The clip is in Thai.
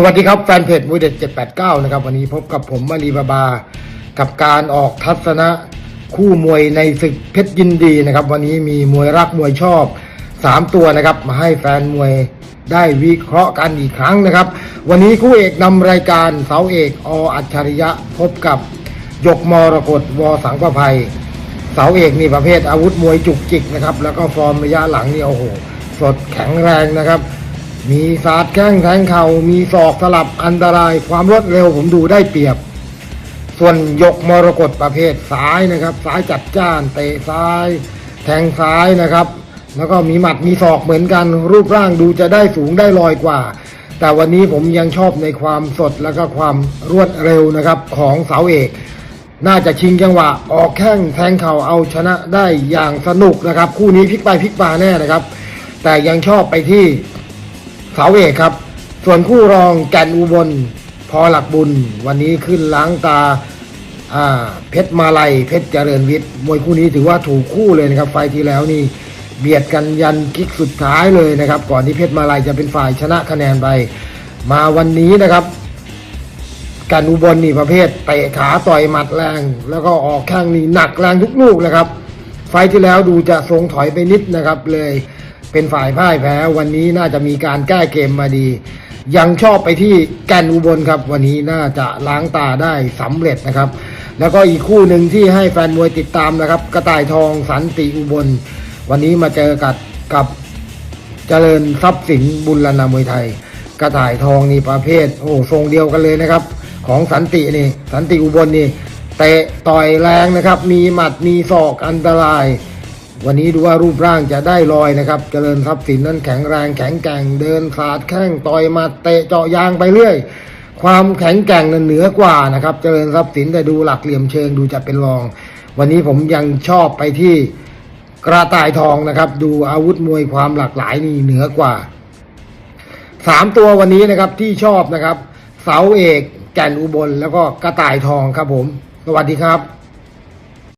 สวัสดีครับแฟนเพจมวยเด็ด789 นะครับ วันนี้พบกับผมมารีบาบา กับการออกทัศนะคู่มวยในศึกเพชรยินดีนะครับ วันนี้มีมวยรักมวยชอบ 3 ตัวนะครับ มาให้แฟนมวยได้วิเคราะห์กันอีกครั้งนะครับ วันนี้คู่เอกนำรายการเสาเอกออัจฉริยะพบกับยกมรกตวสังประภัยเสาเอกนี่ประเภทอาวุธมวยจุกจิกนะครับแล้วก็ฟอร์มระยะหลังนี่โอ้โหสดแข็งแรงนะครับ มีศาสตร์แข้งแทงเข่ามีศอกสลับอันตรายความรวดเร็วผมดูได้เปรียบ ส่วนยกมรกตประเภทซ้ายนะครับซ้ายจัดจ้านเตะซ้าย แทงซ้ายนะครับ แล้วก็มีหมัดมีศอกเหมือนกัน รูปร่างดูจะได้สูงได้ลอยกว่า แต่วันนี้ผมยังชอบในความสดแล้วก็ความรวดเร็วนะครับของเสาเอกน่าจะชิงจังหวะออกแข้งแทงเข่าเอาชนะได้อย่างสนุกนะครับ คู่นี้พลิกไปพลิกมาแน่นะครับ แต่ยังชอบไปที่ เสาเอกครับ ส่วนคู่รองแก่นอุบล พอหลักบุญ วันนี้ขึ้นล้างตาอ่าเพชรมาลัยเพชรเจริญวิทย์มวยคู่นี้ถือว่าถูกคู่เลยนะครับ ไฟที่แล้วนี่เบียดกันยันกิกสุดท้ายเลยนะครับ ก่อนที่เพชรมาลัยจะเป็นฝ่ายชนะคะแนนไป มาวันนี้นะครับกันอุบลนี่ประเภทเตะขาต่อยหมัดแรง แล้วก็ออกแข้งนี่หนักแรงทุกลูกนะครับ ไฟที่แล้วดูจะทรงถอยไปนิดนะครับเลย เป็นฝ่ายพ่ายแพ้วันนี้น่าจะมีการแก้เกมมาดี ยังชอบไปที่แกนอุบลครับ วันนี้น่าจะล้างตาได้สำเร็จนะครับ แล้วก็อีกคู่หนึ่งที่ให้แฟนมวยติดตามนะครับ กระต่ายทองสันติอุบล วันนี้มาเจอกับกับเจริญทรัพย์สินบุญรณามวยไทย กระต่ายทองนี่ประเภทโอ้ทรงเดียวกันเลยนะครับ ของสันตินี่ สันติอุบลนี่เตะต่อยแรงนะครับ มีหมัดมีศอกอันตราย วันนี้ดูว่ารูปร่างจะได้ลอยนะครับ เจริญทรัพย์สินนั้นแข็งแรงแข็งแกร่งเดินสาดแข้งต่อยมาเตะเจาะยางไปเรื่อย ความแข็งแกร่งนั้นเหนือกว่านะครับ เจริญทรัพย์สินแต่ดูหลักเหลี่ยมเชิงดูจะเป็นรอง วันนี้ผมยังชอบไปที่กระต่ายทองนะครับ ดูอาวุธมวยความหลากหลายนี่เหนือกว่าสามตัววันนี้นะครับที่ชอบนะครับ เสาเอกแก่นอุบลแล้วก็กระต่ายทองครับผม สวัสดีครับ